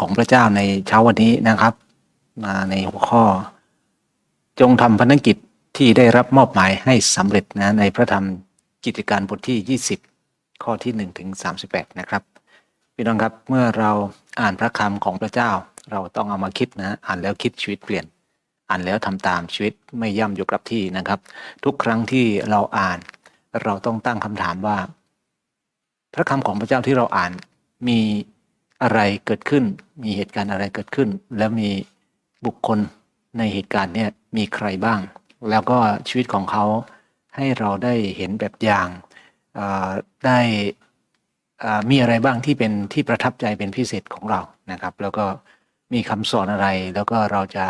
ของพระเจ้าในเช้าวันนี้นะครับมาในหัวข้อ จงทำภารกิจที่ได้รับมอบหมายให้สำเร็จนะในพระธรรมกิจการบทที่ 20 ข้อที่1ถึง38 นะครับพี่น้องครับเมื่อเราอ่านพระคำของพระเจ้า เราต้องเอามาคิดนะอ่านแล้วคิดชีวิตเปลี่ยน อ่านแล้วทำตามชีวิตไม่ย่ำอยู่กับที่นะครับ ทุกครั้งที่เราอ่าน เราต้องตั้งคำถามว่า พระคำของพระเจ้าที่เราอ่านมี อะไรเกิดขึ้น มีเหตุการณ์อะไรเกิดขึ้น แล้วมีบุคคลในเหตุการณ์เนี่ยมีใครบ้าง แล้วก็ชีวิตของเขาให้เราได้เห็นแบบอย่างได้มีอะไรบ้างที่เป็นที่ประทับใจเป็นพิเศษของเรานะครับ แล้วก็มีคำสอนอะไร แล้วก็เราจะ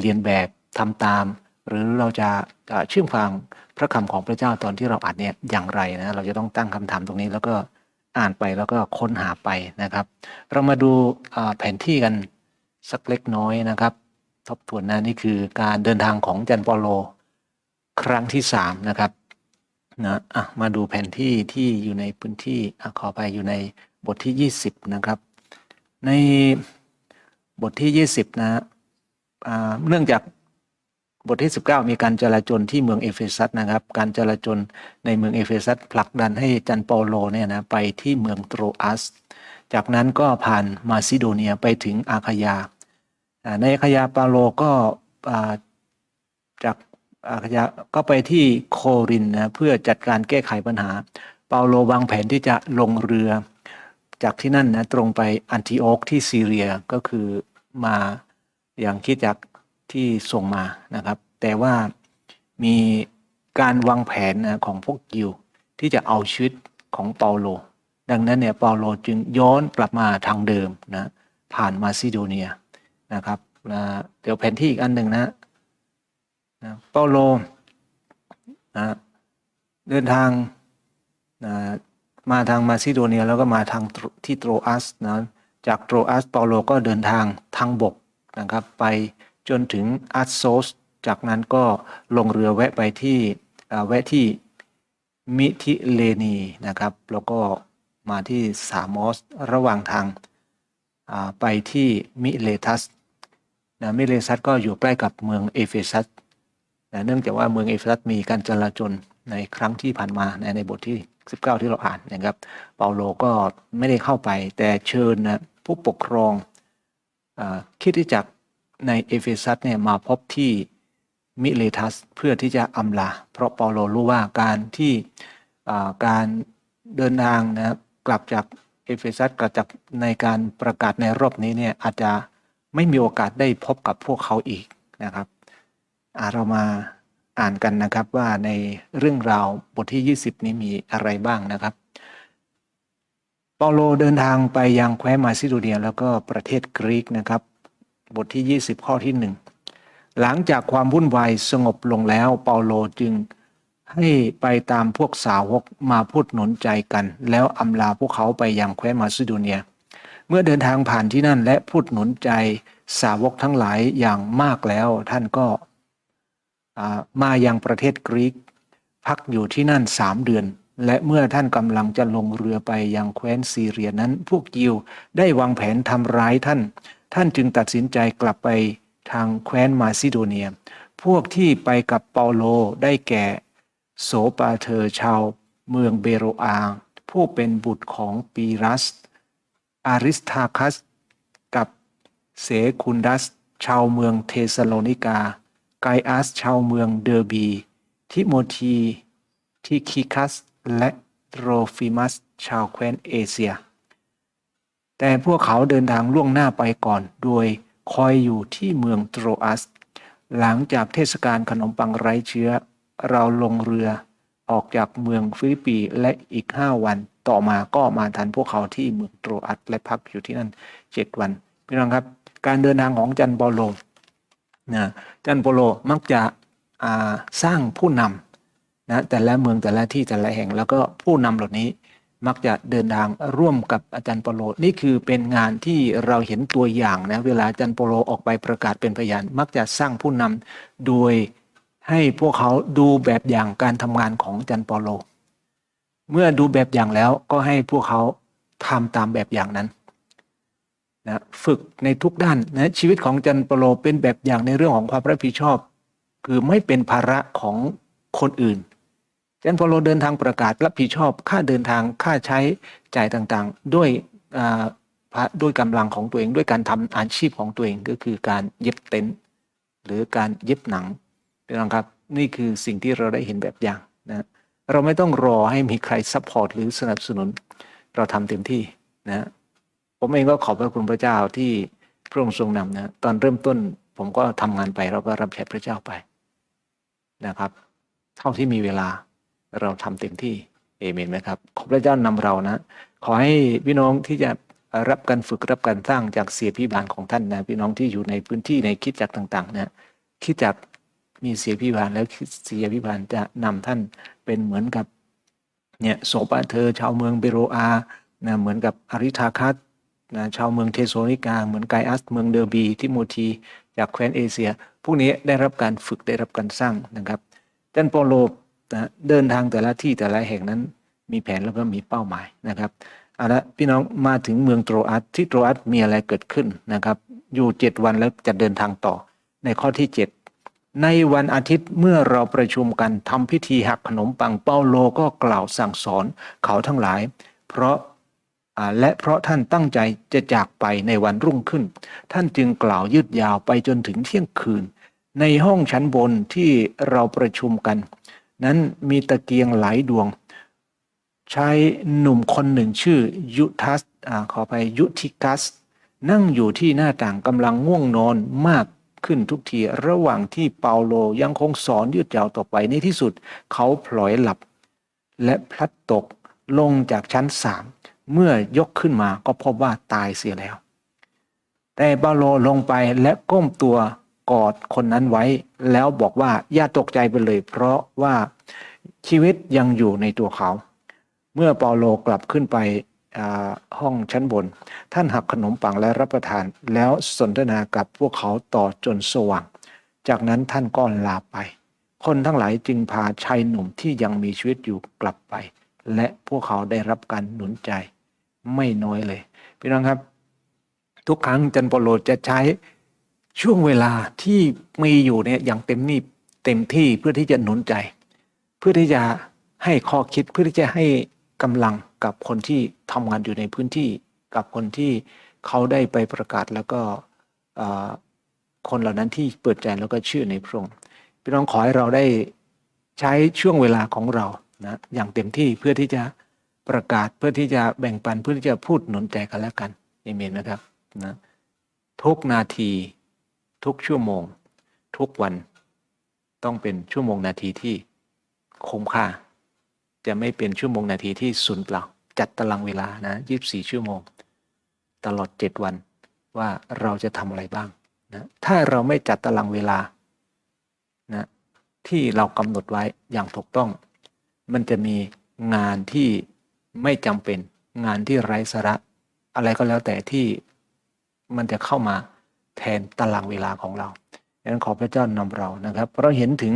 เรียนแบบทำตาม หรือเราจะเอ่อเชื่อมฟังพระคำของพระเจ้าตอนที่เราอ่านเนี่ยอย่างไรนะเราจะต้องตั้งคำถามตรงนี้แล้วก็ อ่านไปแล้วก็ค้นหาไปนะครับ เรามาดูแผนที่กันสักเล็กน้อยนะครับ ทบทวนนะนี่คือการเดินทางของจันเปาโล ครั้งที่สามนะครับนะอะมาดูแผนที่ที่อยู่ในพื้นที่อขอไปอยู่ในบทที่ 20 นะครับ ในบทที่ 20 นะอ่าเนื่องจาก บทที่ 19 มีการจราจรที่เมืองเอเฟซัสนะครับ การจราจรในเมืองเอเฟซัสผลักดันให้จันเปาโลเนี่ยนะไปที่เมืองโตรอัส จากนั้นก็ผ่านมาซิโดเนียไปถึงอาคายา ในอาคายาเปาโลก็จากอาคายาก็ไปที่โครินนะเพื่อจัดการแก้ไขปัญหา เปาโลวางแผนที่จะลงเรือ จากที่นั่นนะตรงไปอันติโอกที่ซีเรียก็คือมาอย่างคิดจาก ที่ส่งมานะครับ แต่ว่ามีการวางแผนนะของพวกยิวที่จะเอาชีวิตของเปาโล ดังนั้นเนี่ยเปาโลจึงย้อนกลับมาทางเดิมนะผ่านมาซิโดเนียนะครับนะเดี๋ยวแผนที่อีกอันหนึ่งนะนะเปาโลนะเดินทางนะมาทางมาซิโดเนียแล้วก็มาทางที่โตรอัสนะจากโตรอัสเปาโลก็เดินทางทางบกนะครับไป จนถึงอัสโซสจากนั้นก็ลงเรือแวะไปที่แวะที่มิทิเลนีนะครับ แล้วก็มาที่สามอสระหว่างทางไปที่มิเลทัสนะมิเลทัสก็อยู่ใกล้กับเมืองเอเฟซัสนะเนื่องจากว่าเมืองเอเฟซัสมีการจลาจลในครั้งที่ผ่านมาในในบทที่ 19 ที่เราอ่านนะครับ เปาโลก็ไม่ได้เข้าไป แต่เชิญนะผู้ปกครองอคิดที่จัก ในเอเฟซัสเนี่ยมาพบที่มิเลทัสเพื่อที่จะอำลา เพราะเปาโลรู้ว่าการที่การเดินทางนะครับกลับจากเอเฟซัสกลับจากในการประกาศในรอบนี้เนี่ยอาจจะไม่มีโอกาสได้พบกับพวกเขาอีกนะครับเรามาอ่านกันนะครับว่าในเรื่องราวบทที่ 20 นี้มีอะไรบ้างนะครับ เปาโลเดินทางไปยังแคว้นมาซิโดเนียแล้วก็ประเทศกรีกนะครับ บทที่ 20 ข้อที่หนึ่งหลังจากความวุ่นวายสงบลงแล้วเปาโลจึงให้ไปตามพวกสาวกมาพูดหนุนใจกัน แล้วอำลาพวกเขาไปยังแคว้นมาซิโดเนีย เมื่อเดินทางผ่านที่นั่นและพูดหนุนใจสาวกทั้งหลายอย่างมากแล้วท่านก็มายังประเทศกรีก พักอยู่ที่นั่นสามเดือน และเมื่อท่านกำลังจะลงเรือไปยังแคว้นซีเรียนั้น พวกยิวได้วางแผนทำร้ายท่าน ท่านจึงตัดสินใจกลับไปทางแคว้นมาซิโดเนีย พวกที่ไปกับเปาโลได้แก่ โสปาเธอชาวเมืองเบโรอาผู้เป็นบุตรของปีรัส อาริสทาคัส กับเสคุนดัส ชาวเมืองเทสโลนิกา ไกอัสชาวเมืองเดอร์บี ทิโมธีทิคิคัส และโรฟิมัส ชาวแคว้นเอเชีย แต่พวกเขาเดินทางล่วงหน้าไปก่อน โดยคอยอยู่ที่เมืองโตรอัส หลังจากเทศกาลขนมปังไร้เชื้อ เราลงเรือออกจากเมืองฟิลิปปีและอีกห้าวัน ต่อมาก็มาทันพวกเขาที่เมืองโตรอัสและพักอยู่ที่นั่นเจ็ดวันพี่น้องครับ การเดินทางของจันเปโลนะจันเปโลมักจะสร้างผู้นำนะแต่ละเมืองแต่ละที่แต่ละแห่งแล้วก็ผู้นำเหล่านี้ มักจะเดินทางร่วมกับอาจารย์ปโลนี่คือเป็นงานที่เราเห็นตัวอย่างนะเวลาอาจารย์ปโลออกไปประกาศเป็นพยาน มักจะสร้างผู้นำโดยให้พวกเขาดูแบบอย่างการทำงานของอาจารย์ปโล เมื่อดูแบบอย่างแล้วก็ให้พวกเขาทำตามแบบอย่างนั้นนะฝึกในทุกด้านนะชีวิตของจันเปโลเป็นแบบอย่างในเรื่องของความรับผิดชอบ คือไม่เป็นภาระของคนอื่น จันพอเปโลเดินทางประกาศรับผิดชอบค่าเดินทางค่าใช้จ่ายต่างๆ ด้วยด้วยกำลังของตัวเองด้วยการทำอาชีพของตัวเองก็คือการเย็บเต็นท์หรือการเย็บหนังพี่น้องครับนี่คือสิ่งที่เราได้เห็นแบบอย่างนะเราไม่ต้องรอให้มีใครซัพพอร์ตหรือสนับสนุนเราทำเต็มที่นะผมเองก็ขอบพระคุณพระเจ้าที่พระองค์ทรงนำนะตอนเริ่มต้นผมก็ทำงานไปเราก็รับใช้พระเจ้าไปนะครับ เท่าที่มีเวลา เราทำเต็มที่เอเมนไหมครับ ขอพระเจ้านำเรานะ ขอให้พี่น้องที่จะรับการฝึกรับการสร้างจากเสียพิบาลของท่านนะพี่น้องที่อยู่ในพื้นที่ในคิดจักต่างๆนะคิดจักมีเสียพิบาลแล้วเสียพิบาลจะนำท่านเป็นเหมือนกับเนี่ยโสปาเธอ ชาวเมืองเบโรอานะเหมือนกับอาริธาคัสนะชาวเมืองเทโซนิกา เหมือนไกอัสเมืองเดอร์บีทิโมธีจากแคว้นเอเชีย พวกนี้ได้รับการฝึกได้รับการสร้างนะครับจันโปโล เดินทางแต่ละที่แต่ละแห่งนั้นมีแผนแล้วก็มีเป้าหมายนะครับเอาละพี่น้องมาถึงเมืองโตรอัสที่โตรอัสมีอะไรเกิดขึ้นนะครับ อยู่เจ็ดวันแล้วจะเดินทางต่อ ในข้อที่เจ็ดในวันอาทิตย์เมื่อเราประชุมกันทำพิธีหักขนมปังเปาโลก็กล่าวสั่งสอนเขาทั้งหลาย เพราะและเพราะท่านตั้งใจจะจากไปในวันรุ่งขึ้น ท่านจึงกล่าวยืดยาวไปจนถึงเที่ยงคืน ในห้องชั้นบนที่เราประชุมกัน นั้นมีตะเกียงหลายดวงชายหนุ่มคนหนึ่งชื่อยุทัสอขอไปยุทิกัส นั่งอยู่ที่หน้าต่างกำลังง่วงนอนมากขึ้นทุกที ระหว่างที่เปาโลยังคงสอนยืดยาวต่อไปในที่สุด เขาพลอยหลับ และพลัดตกลงจากชั้นสามเมื่อยกขึ้นมาก็พบว่าตายเสียแล้ว แต่เปาโลลงไปและก้มตัว กอดคนนั้นไว้ แล้วบอกว่าอย่าตกใจไปเลย เพราะว่าชีวิตยังอยู่ในตัวเขา เมื่อเปาโลกลับขึ้นไปห้องชั้นบน ท่านหักขนมปังและรับประทาน แล้วสนทนากับพวกเขาต่อจนสว่าง จากนั้นท่านก็ลาไป คนทั้งหลายจึงพาชายหนุ่มที่ยังมีชีวิตอยู่กลับไป และพวกเขาได้รับการหนุนใจไม่น้อยเลย พี่น้องครับ ทุกครั้งจันโปโลจะใช้ ช่วงเวลาที่มีอยู่เนี่ยอย่างเต็มนี่เต็มที่เพื่อที่จะหนุนใจ เพื่อที่จะให้ข้อคิดเพื่อที่จะให้กำลังกับคนที่ทำงานอยู่ในพื้นที่ กับคนที่เขาได้ไปประกาศแล้วก็คนเหล่านั้นที่เปิดใจแล้วก็เชื่อในพระองค์พี่น้องขอให้เราได้ใช้ช่วงเวลาของเรานะอย่างเต็มที่เพื่อที่จะประกาศเพื่อที่จะแบ่งปันเพื่อที่จะพูดหนุนใจกันแล้วกันเอเมนนะครับนะทุกนาที ทุกชั่วโมง ทุกวัน ต้องเป็นชั่วโมงนาทีที่คุ้มค่า จะไม่เป็นชั่วโมงนาทีที่สูญเปล่า จัดตารางเวลานะ24 ชั่วโมง ตลอด 7 วันว่าเราจะทำอะไรบ้างนะถ้าเราไม่จัดตารางเวลานะที่เรากำหนดไว้อย่างถูกต้อง มันจะมีงานที่ไม่จำเป็น งานที่ไร้สาระ อะไรก็แล้วแต่ที่มันจะเข้ามา แทนตารางเวลาของเราดังนั้นขอพระเจ้านำเรานะครับ เพราะเห็นถึง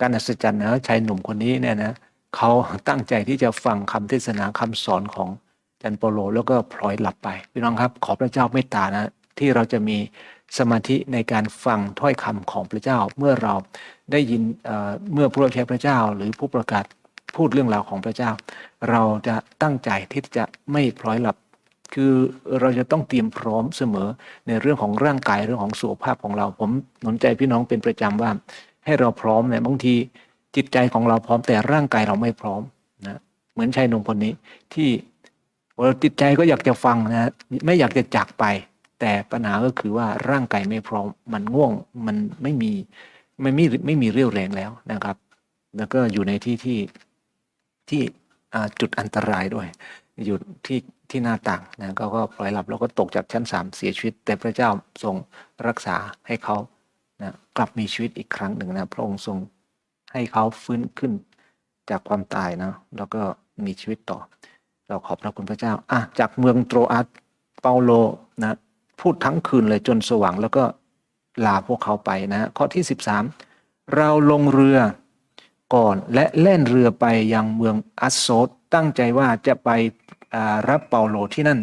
การอัศจรรย์นะชายหนุ่มคนนี้เนี่ยนะเขาตั้งใจที่จะฟังคำเทศนาคำสอนของจันโปโล แล้วก็พลอยหลับไปพี่น้องครับ ขอพระเจ้าเมตตานะที่เราจะมีสมาธิในการฟังถ้อยคำของพระเจ้าเมื่อเราได้ยินเเมื่อผู้รับใช้พระเจ้า หรือผู้ประกาศพูดเรื่องราวของพระเจ้า เราจะตั้งใจที่จะไม่พลอยหลับ คือเราจะต้องเตรียมพร้อมเสมอในเรื่องของร่างกายเรื่องของสุขภาพของเรา ผมหนุนใจพี่น้องเป็นประจำว่า ให้เราพร้อมเนี่ยบางทีจิตใจของเราพร้อมแต่ร่างกายเราไม่พร้อมนะเหมือนชายหนุ่มคนนี้ที่เราจิตใจก็อยากจะฟังนะไม่อยากจะจากไป แต่ปัญหาก็คือว่าร่างกายไม่พร้อม มันง่วงมันไม่มีไม่มีไม่มีเรี่ยวแรงแล้วนะครับ แล้วก็อยู่ในที่ที่ที่จุดอันตรายด้วย อยู่ที่ ที่หน้าต่างนะเขาก็ปล่อยหลับแล้วก็ตกจากชั้นสามเสียชีวิต แต่พระเจ้าทรงรักษาให้เขานะกลับมีชีวิตอีกครั้งหนึ่งนะพระองค์ทรงให้เขาฟื้นขึ้นจากความตายนะแล้วก็มีชีวิตต่อ เราขอบพระคุณพระเจ้าอะจากเมืองโตรอัสเปาโลนะพูดทั้งคืนเลยจนสว่างแล้วก็ลาพวกเขาไปนะข้อที่ 13 เราลงเรือก่อนและแล่นเรือไปยังเมืองอัสโซดตั้งใจว่าจะไป รับเปาโลที่นั่น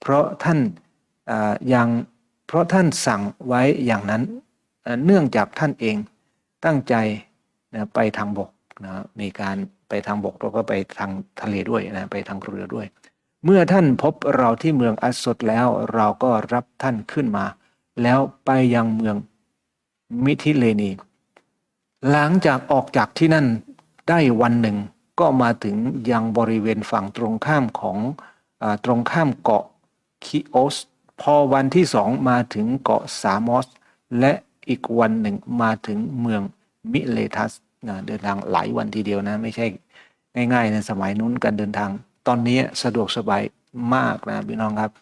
เพราะท่านย่างเพราะท่านสั่งไว้อย่างนั้นเอ่อเนื่องจากท่านเองตั้งใจนะไปทางบกนะมีการไปทางบกแล้วก็ไปทางทะเลด้วยนะไปทางเรือด้วย เมื่อท่านพบเราที่เมืองอัสสดแล้วเราก็รับท่านขึ้นมา แล้วไปยังเมืองมิทิเลนี หลังจากออกจากที่นั่นได้วันหนึ่ง ก็มาถึงยังบริเวณฝั่งตรงข้ามของอตรงข้ามเกาะคิโอส พอวันที่สองมาถึงเกาะสามอส และอีกวันหนึ่งมาถึงเมืองมิเลทัสนะเดินทางหลายวันทีเดียวนะ ไม่ใช่ง่ายๆในสมัยนู้นการเดินทาง ตอนนี้สะดวกสบายมากนะพี่น้องครับ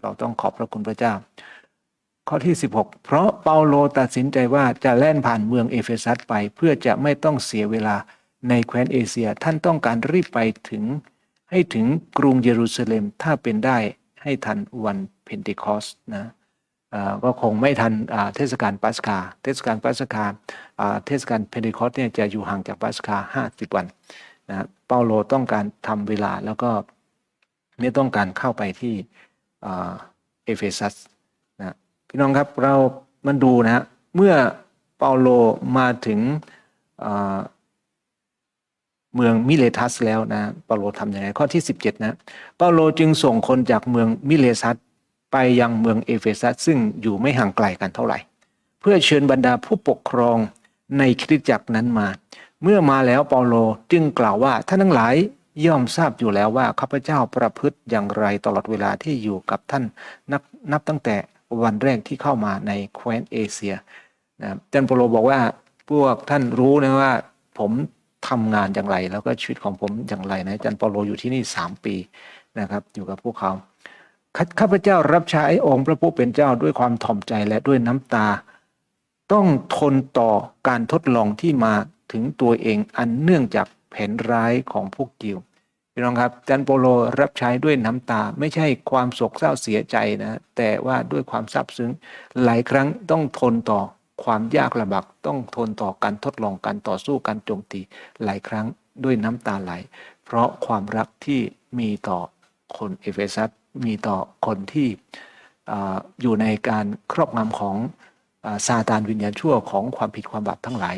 เราต้องขอบพระคุณพระเจ้า ข้อที่ 16 เพราะเปาโลตัดสินใจว่าจะแล่นผ่านเมืองเอเฟซัสไปเพื่อจะไม่ต้องเสียเวลา ในแคว้นเอเชียท่านต้องการรีบไปถึง ให้ถึงกรุงเยรูซาเล็มถ้าเป็นได้ให้ทันวันเพนเทคอสนะก็คงไม่ทันเทศกาลปัสกา เทศกาลปัสกาเทศกาลเพนเทคอสเนี่ยจะอยู่ห่างจากปัสกา 50 วันนะเปาโลต้องการทำเวลาแล้วก็ไม่ต้องการเข้าไปที่อ่าเอเฟซัสนะพี่น้องครับเรามันดูนะฮะเมื่อเปาโลมาถึง เมืองมิเลทัสแล้วนะเปาโลทำยังไงข้อที่ 17 นะเปาโลจึงส่งคนจากเมืองมิเลทัสไปยังเมืองเอเฟซัสซึ่งอยู่ไม่ห่างไกลกันเท่าไหร่ เพื่อเชิญบรรดาผู้ปกครองในคริสตจักรนั้นมา เมื่อมาแล้วเปาโลจึงกล่าวว่าท่านทั้งหลายย่อมทราบอยู่แล้วว่าข้าพเจ้าประพฤติอย่างไรตลอดเวลาที่อยู่กับท่านนับนับตั้งแต่วันแรกที่เข้ามาในแคว้นเอเชียนะครับอาจารย์เปาโลบอกว่าพวกท่านรู้นะว่าผม ทำงานอย่างไร แล้วก็ชีวิตของผมอย่างไรนะอาจารย์เปาโลอยู่ที่นี่สามปีนะครับ อยู่กับพวกเขาข้าพเจ้ารับใช้องค์พระผู้เป็นเจ้าด้วยความถ่อมใจและด้วยน้ำตา ต้องทนต่อการทดลองที่มาถึงตัวเองอันเนื่องจากแผนร้ายของพวกยิวพี่น้องครับจันโปโลรับใช้ด้วยน้ำตา ไม่ใช่ความโศกเศร้าเสียใจนะ แต่ว่าด้วยความซาบซึ้งหลายครั้งต้องทนต่อ ความยากลำบากต้องทนต่อการทดลองการต่อสู้การโจมตีหลายครั้งด้วยน้ำตาไหล เพราะความรักที่มีต่อคนเอเฟซัสมีต่อคนที่ออยู่ในการครอบงำของซาตานวิญญาณชั่วของความผิดความบาปทั้งหลาย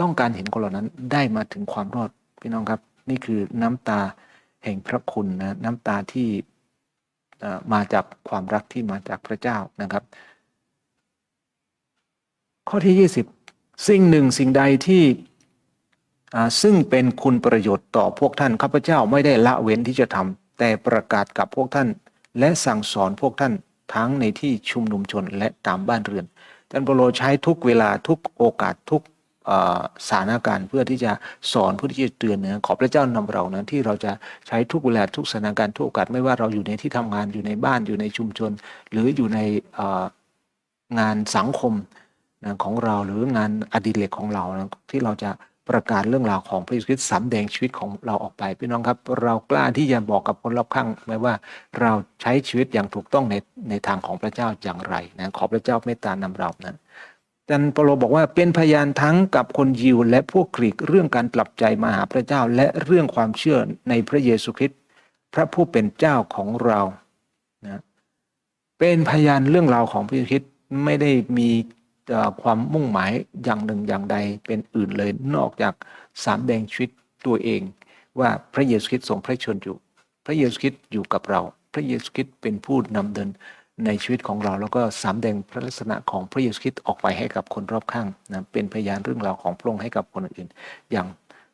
ต้องการเห็นคนเหล่านั้นได้มาถึงความรอดพี่น้องครับ นี่คือน้ำตาแห่งพระคุณนะน้ำตาที่มาจากความรักที่มาจากพระเจ้านะครับ ข้อที่ 20 สิ่งหนึ่งสิ่งใดที่ซึ่งเป็นคุณประโยชน์ต่อพวกท่านข้าพเจ้าไม่ได้ละเว้นที่จะทำแต่ประกาศกับพวกท่าน และสั่งสอนพวกท่านทั้งในที่ชุมนุมชนและตามบ้านเรือนอาจารย์เปโลใช้ทุกเวลาทุกโอกาสทุกสถานการณ์เพื่อที่จะสอนเพื่อที่จะเตือนนะขอพระเจ้านำเรานะที่เราจะใช้ทุกเวลาทุกสถานการณ์ทุกโอกาสไม่ว่าเราอยู่ในที่ทำงานอยู่ในบ้านอยู่ในชุมชน หรืออยู่ในงานสังคม นะของเราหรืองานอดิเรกของเรานะที่เราจะประกาศเรื่องราวของพระเยซูคริสต์สำแดงชีวิตของเราออกไปพี่น้องครับ เรากล้าที่จะบอกกับคนรอบข้างไหมว่าเราใช้ชีวิตอย่างถูกต้องในในทางของพระเจ้าอย่างไรนะขอพระเจ้าเมตตานำเรานะอาจารย์เปโลบอกว่าเป็นพยานทั้งกับคนยิวและพวกกรีกเรื่องการกลับใจมาหาพระเจ้าและเรื่องความเชื่อในพระเยซูคริสต์พระผู้เป็นเจ้าของเรานะเป็นพยานเรื่องราวของพระเยซูคริสต์ไม่ได้มี ความมุ่งหมายอย่างหนึ่งอย่างใดเป็นอื่นเลยนอกจากสามแดงชีวิตตัวเอง ว่าพระเยซูคริสต์ทรงพระชนอยู่ พระเยซูคริสต์อยู่กับเรา พระเยซูคริสต์เป็นผู้นำเดินในชีวิตของเรา แล้วก็สามแดงพระลักษณะของพระเยซูคริสต์ออกไปให้กับคนรอบข้างนะเป็นพยานเรื่องราวของพระองค์ให้กับคนอื่นอย่าง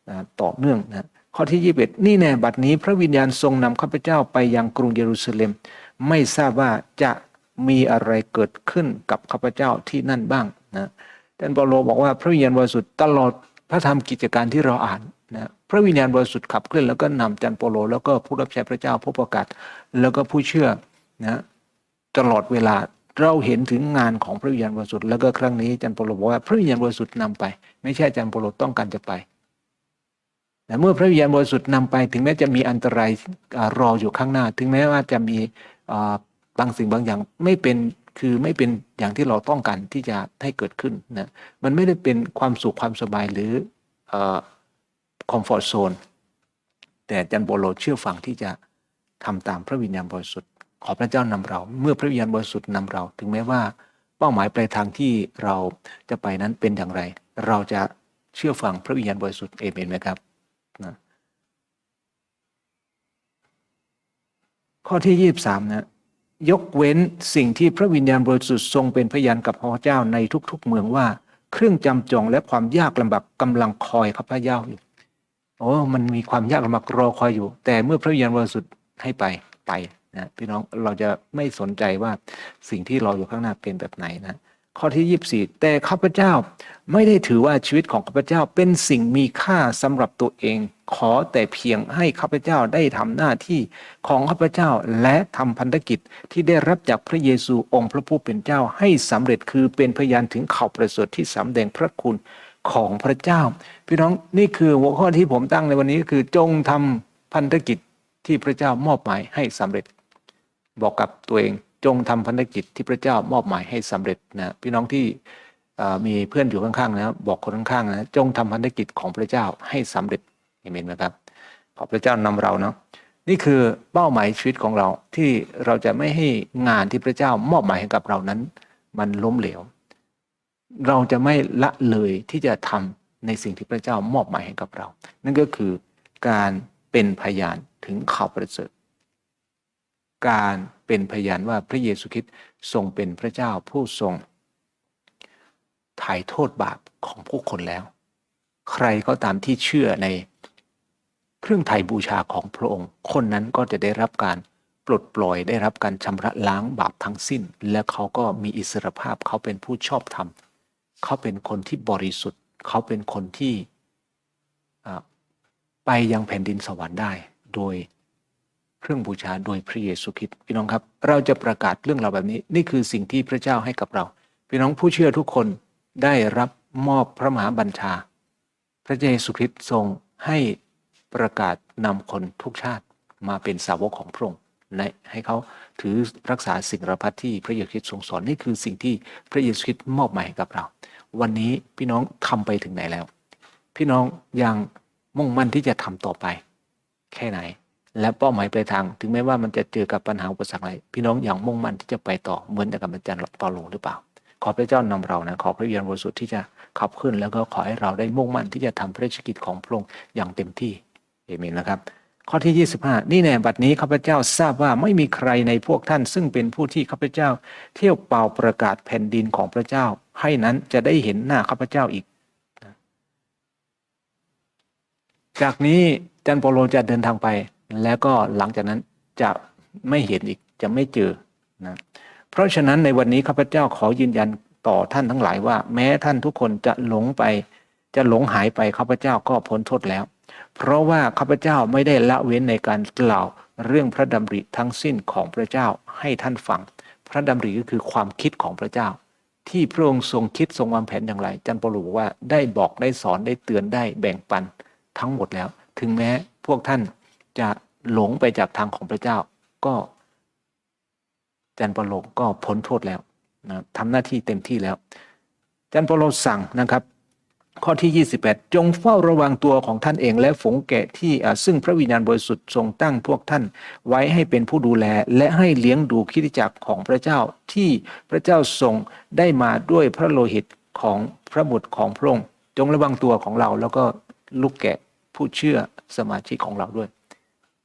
นะต่อเนื่องนะข้อที่ 21 นี่แน่บัดนี้พระวิญญาณทรงนำข้าพเจ้าไปยังกรุงเยรูซาเล็ม ไม่ทราบว่าจะ มีอะไรเกิดขึ้นกับข้าพเจ้าที่นั่นบ้างนะท่านเปาโลบอกว่าพระวิญญาณบริสุทธิ์ตลอดพระธรรมกิจการที่เราอ่านนะพระวิญญาณบริสุทธิ์ขับเคลื่อนแล้วก็นำจันเปาโล แล้วก็ผู้รับใช้พระเจ้าผู้ประกาศแล้วก็ผู้เชื่อนะตลอดเวลาเราเห็นถึงงานของพระวิญญาณบริสุทธิ์แล้วก็ครั้งนี้จันเปาโลบอกว่าพระวิญญาณบริสุทธิ์นำไป ไม่ใช่จันเปาโลต้องการจะไปแต่เมื่อพระวิญญาณบริสุทธิ์นำไป ถึงแม้จะมีอันตรายรออยู่ข้างหน้า ถึงแม้ว่าจะมี บางสิ่งบางอย่างไม่เป็นคือไม่เป็นอย่างที่เราต้องการที่จะให้เกิดขึ้นนะมันไม่ได้เป็นความสุขความสบายหรือคอมฟอร์ z โซนแต่จันโบโลเชื่อฟังที่จะทำตามพระวิญญาณบริสุทธิ์ ขอพระเจ้านำเรา เมื่อพระวิญญาณบริสุทธิ์นำเรา ถึงแม้ว่าเป้าหมายปลายทางที่เราจะไปนั้นเป็นอย่างไร เราจะเชื่อฟังพระวิญญาณบริสุทธิ์เอเมนไหมครับนะข้อที่ยี่บสามนะ ยกเว้นสิ่งที่พระวิญญาณบริสุทธิ์ทรงเป็นพยานกับพระเจ้าในทุกๆ เมืองว่า เครื่องจำจองและความยากลำบากกำลังคอยข้าพเจ้าอยู่โอ้มันมีความยากลำบากรอคอยอยู่ แต่เมื่อพระวิญญาณบริสุทธิ์ให้ไปไปนะพี่น้องเราจะไม่สนใจว่าสิ่งที่รออยู่ข้างหน้าเป็นแบบไหนนะ ข้อที่ยี่สี่แต่ข้าพเจ้าไม่ได้ถือว่าชีวิตของข้าพเจ้าเป็นสิ่งมีค่าสำหรับตัวเอง ขอแต่เพียงให้ข้าพเจ้าได้ทำหน้าที่ของข้าพเจ้าและทำพันธกิจที่ได้รับจากพระเยซูองค์พระผู้เป็นเจ้าให้สำเร็จคือเป็นพยานถึงข่าวประเสริฐที่สำแดงพระคุณของพระเจ้า พี่น้องนี่คือหัวข้อที่ผมตั้งในวันนี้ก็คือจงทำพันธกิจที่พระเจ้ามอบหมายให้สำเร็จ บอกกับตัวเอง จงทำพันธกิจที่พระเจ้ามอบหมายให้สำเร็จนะพี่น้องที่มีเพื่อนอยู่ข้างๆนะบอกคนข้างๆนะจงทำพันธกิจของพระเจ้าให้สำเร็จเอเมนไหมครับขอพระเจ้านำเราเนาะนี่คือเป้าหมายชีวิตของเราที่เราจะไม่ให้งานที่พระเจ้ามอบหมายให้กับเรานั้น มันล้มเหลว เราจะไม่ละเลยที่จะทำในสิ่งที่พระเจ้ามอบหมายให้กับเรา นั่นก็คือการเป็นพยานถึงข่าวประเสริฐ การเป็นพยานว่าพระเยซูคริสต์ทรงเป็นพระเจ้าผู้ทรงถ่ายโทษบาปของผู้คนแล้ว ใครก็ตามที่เชื่อในเครื่องไถ่บูชาของพระองค์ คนนั้นก็จะได้รับการปลดปล่อยได้รับการชำระล้างบาปทั้งสิ้น และเขาก็มีอิสรภาพเขาเป็นผู้ชอบธรรม เขาเป็นคนที่บริสุทธิ์ เขาเป็นคนที่ไปยังแผ่นดินสวรรค์ได้ โดย เครื่องบูชาโดยพระเยซูคริสต์พี่น้องครับ เราจะประกาศเรื่องราวแบบนี้ นี่คือสิ่งที่พระเจ้าให้กับเรา พี่น้องผู้เชื่อทุกคนได้รับมอบพระมหาบัญชา พระเยซูคริสต์ทรงให้ประกาศนำคนทุกชาติมาเป็นสาวกของพระองค์และให้เขาถือรักษาสิ่งประพัดที่พระเยซูคริสต์ทรงสอนนี่คือสิ่งที่พระเยซูคริสต์มอบหมายให้กับเรา วันนี้พี่น้องทำไปถึงไหนแล้ว พี่น้องยังมุ่งมั่นที่จะทำต่อไป แค่ไหน และเป้าหมายปลายทาง ถึงแม้ว่ามันจะเจอกับปัญหาอุปสรรคอะไร พี่น้องอย่างมุ่งมั่นที่จะไปต่อเหมือนกับอาจารย์เปาโลหรือเปล่า ขอพระเจ้านำเรานะขอพระวิญญาณบริสุทธิ์ที่จะขับขึ้น แล้วก็ขอให้เราได้มุ่งมั่นที่จะทำพระราชกิจของพระองค์อย่างเต็มที่เอเมนนะครับข้อที่ 25 นี่แน่บัดนี้ข้าพเจ้าทราบว่าไม่มีใครในพวกท่าน ซึ่งเป็นผู้ที่ข้าพเจ้า เที่ยวเป่าประกาศแผ่นดินของพระเจ้า ให้นั้นจะได้เห็นหน้าข้าพเจ้าอีก จากนี้จันโปโลจะเดินทางไป แล้วก็หลังจากนั้นจะไม่เห็นอีกจะไม่เจอนะเพราะฉะนั้นในวันนี้ข้าพเจ้าขอยืนยันต่อท่านทั้งหลายว่า แม้ท่านทุกคนจะหลงไป จะหลงหายไปข้าพเจ้าก็พ้นโทษแล้ว เพราะว่าข้าพเจ้าไม่ได้ละเว้นในการกล่าวเรื่องพระดำริทั้งสิ้นของพระเจ้าให้ท่านฟัง พระดำริก็คือความคิดของพระเจ้า ที่พระองค์ทรงคิดทรงวางแผนอย่างไรจันปโลบอกว่าได้บอกได้สอนได้เตือนได้แบ่งปันทั้งหมดแล้ว ถึงแม้พวกท่าน จะหลงไปจากทางของพระเจ้า ก็จันปโลก็พ้นโทษแล้วนะทำหน้าที่เต็มที่แล้ว จันปโลสั่งนะครับ ข้อที่ 28 จงเฝ้าระวังตัวของท่านเอง และฝูงแกะที่ซึ่งพระวิญญาณบริสุทธิ์ทรงตั้งพวกท่านไว้ให้เป็นผู้ดูแล และให้เลี้ยงดูคริสตจักรของพระเจ้าที่พระเจ้าทรงได้มาด้วยพระโลหิตของพระบุตรของพระองค์จงระวังตัวของเราแล้วก็ลูกแกะผู้เชื่อสมาชิกของเราด้วย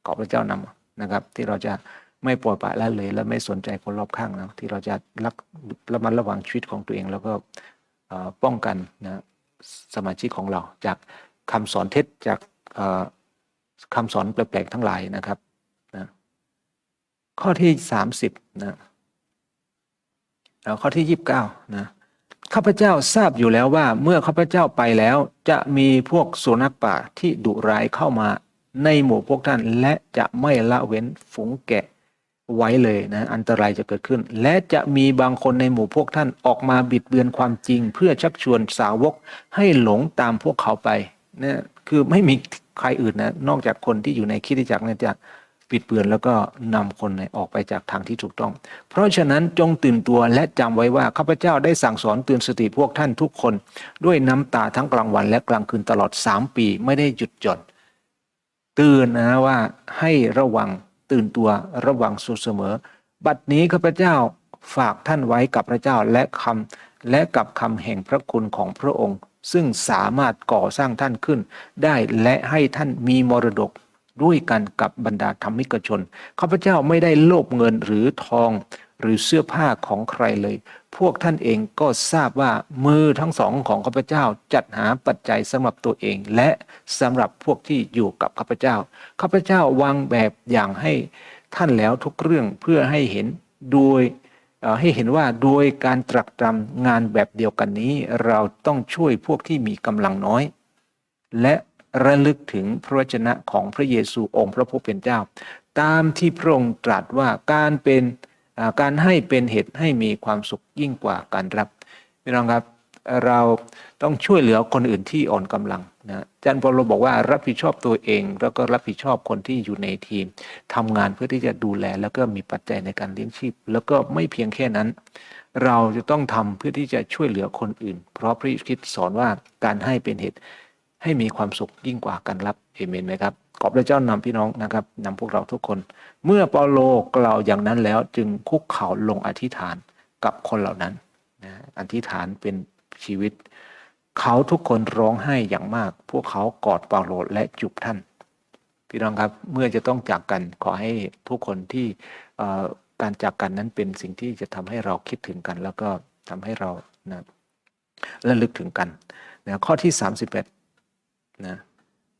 ขอพระเจ้านำนะครับ ที่เราจะไม่ปล่อยปละละเลย และไม่สนใจคนรอบข้างนะที่เราจะรักระมัดระวังชีวิตของตัวเอง แล้วก็ป้องกันนะสมาชิกของเราจากคำสอนเท็จจากเอ่อคำสอนแปลกๆทั้งหลายนะครับนะข้อที่สามสิบนะแล้วข้อที่ยี่สิบเก้านะข้าพเจ้าทราบอยู่แล้วว่าเมื่อข้าพเจ้าไปแล้ว จะมีพวกสุนัขป่าที่ดุร้ายเข้ามา ในหมู่พวกท่านและจะไม่ละเว้นฝูงแกะไว้เลยนะอันตรายจะเกิดขึ้น และจะมีบางคนในหมู่พวกท่านออกมาบิดเบือนความจริง เพื่อชักชวนสาวกให้หลงตามพวกเขาไปนะคือไม่มีใครอื่นนะนอกจากคนที่อยู่ในคริสตจักรเนี่ยจะบิดเบือนแล้วก็นำคนเนี่ยออกไปจากทางที่ถูกต้อง เพราะฉะนั้นจงตื่นตัวและจำไว้ว่าข้าพเจ้าได้สั่งสอนเตือนสติพวกท่านทุกคน ด้วยน้ำตาทั้งกลางวันและกลางคืนตลอดสามปีไม่ได้หยุดหย่อน ตือนนะว่าให้ระวังตื่นตัวระวังสุดเสมอ บัดนี้ข้าพเจ้าฝากท่านไว้กับพระเจ้าและคำและกับคำแห่งพระคุณของพระองค์ ซึ่งสามารถก่อสร้างท่านขึ้น ได้และให้ท่านมีมรดกด้วยกันกับบรรดาธรรมิกชนข้าพเจ้าไม่ได้โลภเงินหรือทองหรือเสื้อผ้าของใครเลย พวกท่านเองก็ทราบว่ามือทั้งสองของข้าพเจ้าจัดหาปัจจัยสำหรับตัวเอง และสำหรับพวกที่อยู่กับข้าพเจ้าข้าพเจ้าวางแบบอย่างให้ท่านแล้วทุกเรื่องเพื่อให้เห็นโดยให้เห็นว่าโดยการตรักตรำงานแบบเดียวกันนี้ เราต้องช่วยพวกที่มีกำลังน้อย และระลึกถึงพระวจนะของพระเยซูองค์พระผู้เป็นเจ้า ตามที่พระองค์ตรัสว่าการเป็น การให้เป็นเหตุให้มีความสุขยิ่งกว่าการรับพี่น้องครับเราต้องช่วยเหลือคนอื่นที่อ่อนกำลังนะอาจารย์เปาโลบอกว่ารับผิดชอบตัวเอง แล้วก็รับผิดชอบคนที่อยู่ในทีมทำงานเพื่อที่จะดูแล แล้วก็มีปัจจัยในการเลี้ยงชีพ แล้วก็ไม่เพียงแค่นั้น เราจะต้องทำเพื่อที่จะช่วยเหลือคนอื่น เพราะพระคริสต์สอนว่าการให้เป็นเหตุ ให้มีความสุขยิ่งกว่าการรับเอเมนไหมครับขอบพระเจ้านำพี่น้องนะครับนำพวกเราทุกคน เมื่อเปาโลกล่าวอย่างนั้นแล้วจึงคุกเข่าลงอธิษฐานกับคนเหล่านั้นนะอธิษฐานเป็นชีวิต เขาทุกคนร้องไห้อย่างมาก พวกเขากอดเปาโลและจูบท่าน พี่น้องครับเมื่อจะต้องจากกันขอให้ทุกคนที่การจากกันนั้นเป็นสิ่งที่จะทำให้เราคิดถึงกัน แล้วก็ทำให้เรานะระลึกถึงกันนะข้อที่ 31 นะ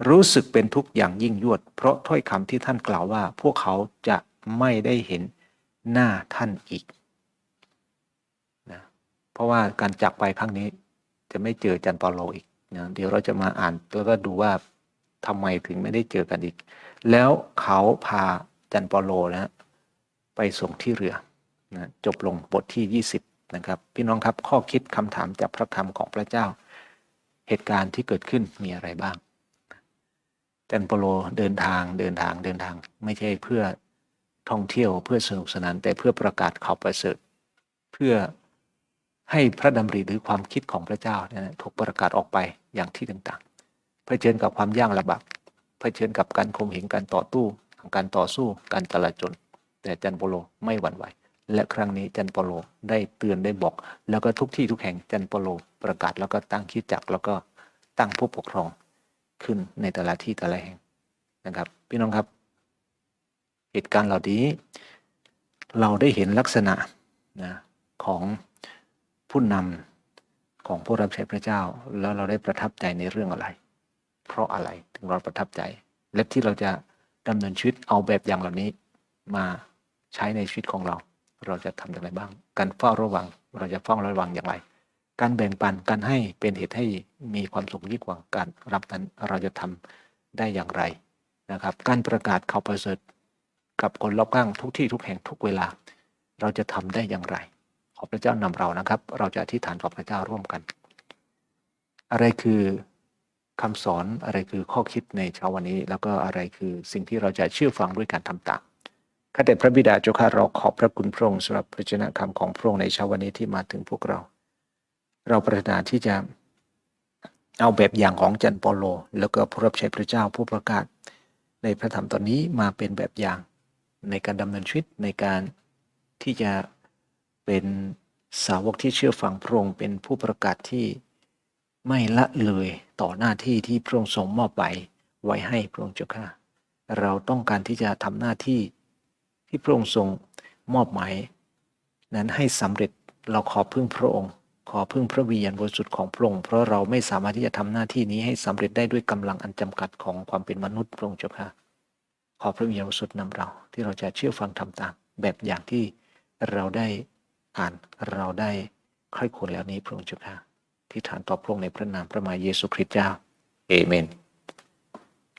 รู้สึกเป็นทุกข์อย่างยิ่งยวด เพราะถ้อยคำที่ท่านกล่าวว่า พวกเขาจะไม่ได้เห็นหน้าท่านอีกนะเพราะว่าการจากไปครั้งนี้จะไม่เจอจันปาโลอีกนะเดี๋ยวเราจะมาอ่านแล้วก็ดูว่าทำไมถึงไม่ได้เจอกันอีก แล้วเขาพาจันปาโลนะไปส่งที่เรือนะจบลงบทที่ 20นะครับ พี่น้องครับข้อคิดคำถามจากพระธรรมของพระเจ้า เหตุการณ์ที่เกิดขึ้นมีอะไรบ้างจันเปโลเดินทางเดินทางเดินทาง ไม่ใช่เพื่อท่องเที่ยวเพื่อสนุกสนาน แต่เพื่อประกาศข่าวประเสริฐเพื่อให้พระดำริหรือความคิดของพระเจ้าเนี่ยถูกประกาศออกไปอย่างที่ต่างๆเผชิญกับความยากลำบากเผชิญกับการข่มเหงการต่อตู้การต่อสู้การตลาจนแต่จันโปโลไม่หวั่นไหว และครั้งนี้จันโปโลได้เตือนได้บอก แล้วก็ทุกที่ทุกแห่งจันโปโลประกาศแล้วก็ตั้งคิดจักแล้วก็ตั้งผู้ปกครองขึ้นในแต่ละที่แต่ละแห่งนะครับ พี่น้องครับ เหตุการณ์เหล่านี้ เราได้เห็นลักษณะนะของผู้นำของผู้รับใช้พระเจ้า แล้วเราได้ประทับใจในเรื่องอะไร เพราะอะไรถึงเราประทับใจ และที่เราจะดำเนินชีวิตเอาแบบอย่างเหล่านี้มาใช้ในชีวิตของเรา เราจะทำอย่างไรบ้าง การเฝ้าระวัง เราจะเฝ้าระวังอย่างไร การแบ่งปันการให้เป็นเหตุให้มีความสุขยิ่งกว่าการรับนั้นเราจะทำได้อย่างไรนะครับ การประกาศข่าวประเสริฐกับคนรอบข้างทุกที่ทุกแห่งทุกเวลา เราจะทำได้อย่างไร ขอพระเจ้านำเรานะครับ เราจะอธิษฐานต่อพระเจ้าร่วมกัน อะไรคือคำสอนอะไรคือข้อคิดในเช้าวันนี้ แล้วก็อะไรคือสิ่งที่เราจะเชื่อฟังด้วยการทำตาม ข้าแต่พระบิดาเจ้าข้าเราขอบพระคุณพระองค์สำหรับพระเจ้าคำของพระองค์ในเช้าวันนี้ที่มาถึงพวกเรา เราปรารถนาที่จะเอาแบบอย่างของจันโปโล แล้วก็ผู้รับใช้พระเจ้าผู้ประกาศ ในพระธรรมตอนนี้มาเป็นแบบอย่าง ในการดำเนินชีวิตในการที่จะเป็นสาวกที่เชื่อฟังพระองค์เป็นผู้ประกาศที่ไม่ละเลยต่อหน้าที่ที่พระองค์ทรงมอบไปไว้ให้พระองค์เจ้าข้าเราต้องการที่จะทำหน้าที่ ที่พระองค์ทรงมอบหมายนั้นให้สำเร็จเราขอพึ่งพระองค์ ขอพึ่งพระวิญญาณบริสุทธิ์ของพระองค์เพราะเราไม่สามารถที่จะทำหน้าที่นี้ให้สำเร็จได้ด้วยกำลังอันจำกัดของความเป็นมนุษย์พระองค์เจ้าค่ะขอพระวิญญาณบริสุทธิ์นำเรา ที่เราจะเชื่อฟังทำตามแบบอย่างที่เราได้อ่านเราได้ใคร่ควรแล้วนี้พระองค์เจ้าค่ะที่ฐานต่อพระองค์ในพระนามพระมารเยซูคริสต์เจ้าเอเมน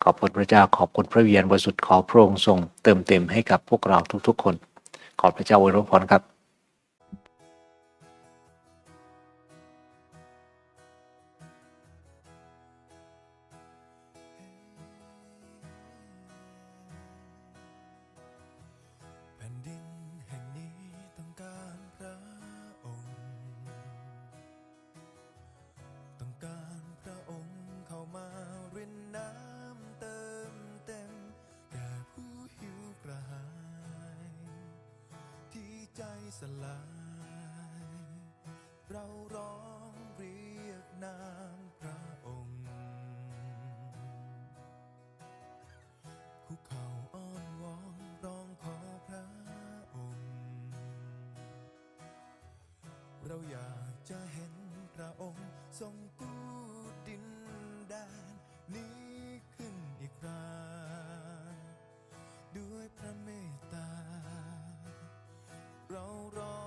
ขอบคุณพระเจ้าขอบคุณพระเวียนบริสุทธิ์ขอพระองค์ทรงเติมเต็มให้กับพวกเราทุกๆ คน ขอบพระเจ้าอวยพรครับ สลาย เราร้องเรียกนามพระองค์คุกเข่าอ้อนวอนร้องขอพระองค์ เราอยากจะเห็นพระองค์ทรง rau rau